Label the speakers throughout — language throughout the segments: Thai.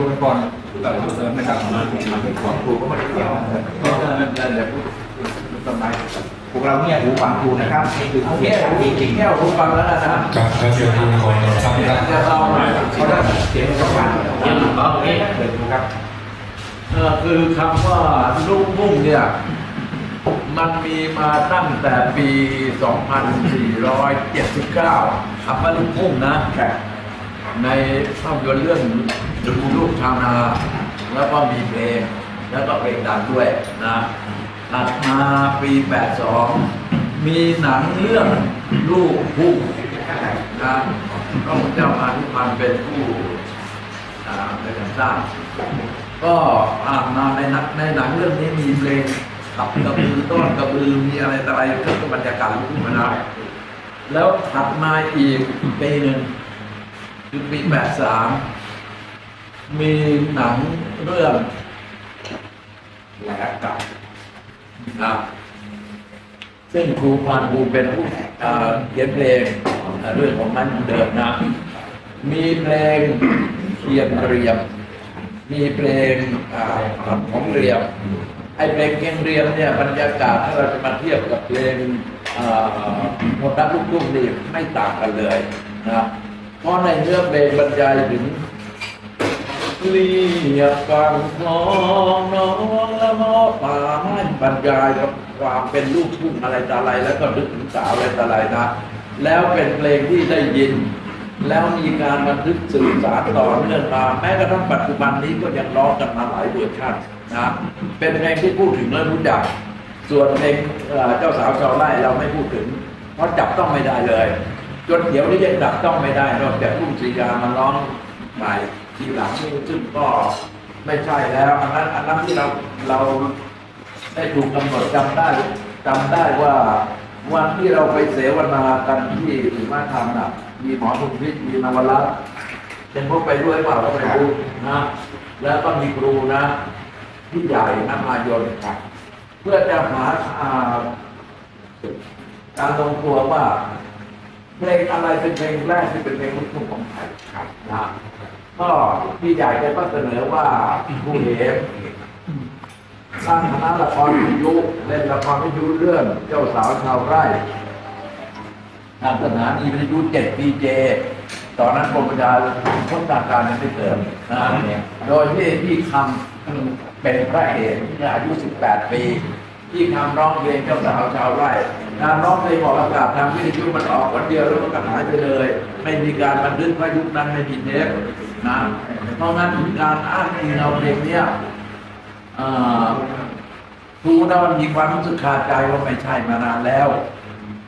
Speaker 1: ครูก่อนแบบเสริมนะครับของครูก็ไม่ได้เกี่ยวก็เดี๋ยวต้นไม้พวกเราเนี่ยหูฟังครูนะครับนี่คือแก้วจริงแก้วหูฟังแล้วนะ
Speaker 2: การพระเจ้าที่ของทำได้
Speaker 1: จะเอาหน่อยเขาได้เสียงกระปันเสียงเขาเองเปิดดูครับ
Speaker 3: เออคือคำว่าลูกมุ่งเนี่ยมันมีมาตั้งแต่ปี 2479คำว่าลูกมุ่งนะ ในภาพยนตร์เรื่องดูลูกชาวนา แล้วก็มีเพลง แล้วก็เพลงดังด้วยนะถัดมาปี 82 มีหนังเรื่องลูกพุ่งนะพระองค์เจ้าพานุพันธ์เป็นผู้อ่าเป็นคนสร้างก็อ่านมาในนักในหนังเรื่องนี้มีเพลงขับกระบือต้อนกระบือมีอะไรอะไรก็บรรยากาศลูกทุ่งมานะแล้วถัดมาอีกปีหนึ่ง คือปีแปดสามมีหนังเรื่องแหลกกับนะซึ่งครูพานภูเป็นผู้เขียนเพลงเรื่องของนั้นเดิมนะ มีเพลงเขียนเรียม มีเพลงของเรียมไอเพลงเพียงเรียมเนี่ยบรรยากาศถ้าเราจะมาเทียบกับเพลงอ่าโมดักลูกทุ่งนี่ไม่ต่างกันเลยนะ เพราะในเนื้อเพลงบรรยายถึงเรียบฟังคลองน้องละมอป่าไม้บรรยายกับความเป็นลูกทุ่งอะไรต่ออะไรแล้วก็นึกถึงสาวอะไรต่ออะไรนะ แล้วเป็นเพลงที่ได้ยิน แล้วมีการบันทึกสื่อสารต่อเนื่องมาแม้กระทั่งปัจจุบันนี้ก็ยังร้องกันมาหลายเวอร์ชันนะเป็นเพลงที่พูดถึงและรู้จัก ส่วนเพลงเจ้าสาวชาวไร่เราไม่พูดถึง เพราะจับต้องไม่ได้เลย จนเดี๋ยวนี้ยังจับต้องไม่ได้นอกจากรุ่งศรียามาร้องใหม่ทีหลังนี่ซึ่งก็ไม่ใช่แล้วอันนั้นอันนั้นที่เราเราได้ถูกกำหนดจำได้จำได้ว่าวันที่เราไปเสวนากันที่ถึงมาธรรมน่ะ มีหมอทุนพิษมีนวรัตเป็นพวกไปด้วยเปล่าก็ไม่รู้นะ แล้วก็มีครูนะพี่ใหญ่นมายนครับเพื่อจะหาอ่าการลงตัวว่า เพลงอะไรเป็นเพลงแรกที่เป็นเพลงลูกทุ่งของไทยครับนะก็พี่ใหญ่กก็เสนอว่าผู้เหมสร้างคณะละครวิทยุเล่นละครวิทยุเรื่องเจ้าสาวชาวไร่ทางสถานีวิทยุเจ็ดปีเจตอนนั้นกรมประชาชนการการยังไม่เกิดนะโดยที่พี่คำเป็นพระเอกที่อายุ 18 ปี ที่ทำร้องเพลงเจ้าสาวชาวไร่การร้องเพลงออกอากาศทางวิทยุมันออกวันเดียวแล้วมันก็หายไปเลย ไม่มีการบันทึกว่ายุคนั้นไม่มีเทปนะเพราะงั้นการอ้างอิงเอาเพลงเนี้ยครูนะมันมีความรู้สึกคาดใจว่าไม่ใช่มานานแล้ว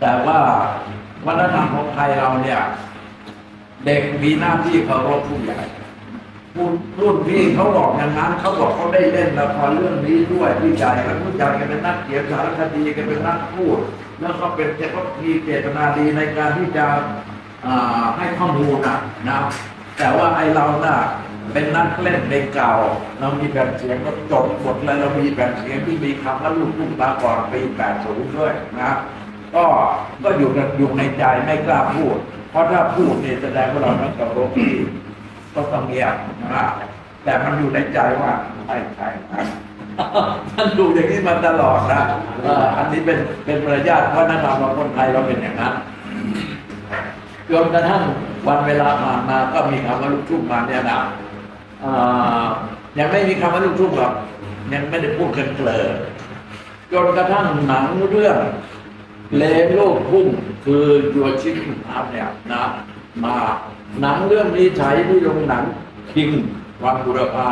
Speaker 3: แต่ว่าวัฒนธรรมของไทยเราเนี่ย เด็กมีหน้าที่เคารพผู้ใหญ่ รุ่นพี่เขาบอกอย่างนั้นเขาบอกเขาได้เล่นละครเรื่องนี้ด้วยพี่ใหญ่และผู้ใหญ่กันเป็นนักเขียนสารคดีกันเป็นนักพูด แล้วก็เป็นเจ้าที่เจตนาดีในการที่จะอ่าให้ข้อมูลนะนะแต่ว่าไอเราน่ะเป็นนักเล่นเพลงเก่า เรามีแผ่นเสียงก็จดหมดเลยเรามีแผ่นเสียงที่มีคำว่าลูกทุ่งตาก่อนปี80ด้วยนะก็ก็อยู่ในอยู่ในใจไม่กล้าพูด เพราะถ้าพูดเนี่ยแสดงว่าเราไม่เคารพที่ ก็ต้องเงียบนะแต่มันอยู่ในใจว่าใช่ใช่ครับท่านดูอย่างนี้มาตลอดนะอันนี้เป็นเป็นมารยาทวัฒนธรรมของคนไทยเราเป็นอย่างนั้นจนกระทั่งวันเวลาผ่านมาก็มีคำว่าลูกทุ่งมาเนี่ยนะอ่อยังไม่มีคำว่าลูกทุ่งหรอกยังไม่ได้พูดกันเกลอจนกระทั่งหนังเรื่องเลงโลกทุ่งคือยัวชิคอัพเนี่ยนะมา หนังเรื่องนี้ฉายที่โรงหนังคิงวังบุรพา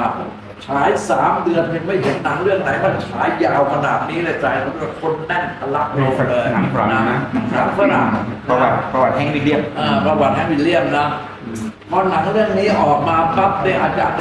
Speaker 3: ฉายสามเดือนยังไม่เห็นหนังเรื่องไหนมันฉายยาวขนาดนี้เลยใจมันก็คนแน่นทะลักโรงเลย
Speaker 1: หนังฝรั่งนะ
Speaker 3: หนังฝรั่ง
Speaker 1: ประวัติประวัติแฮงค์วิลเลียม
Speaker 3: อ่าประวัติแฮร์รี่วิลเลียมนะพอหนังเรื่องนี้ออกมาปั๊บเนี่ยอาจารย์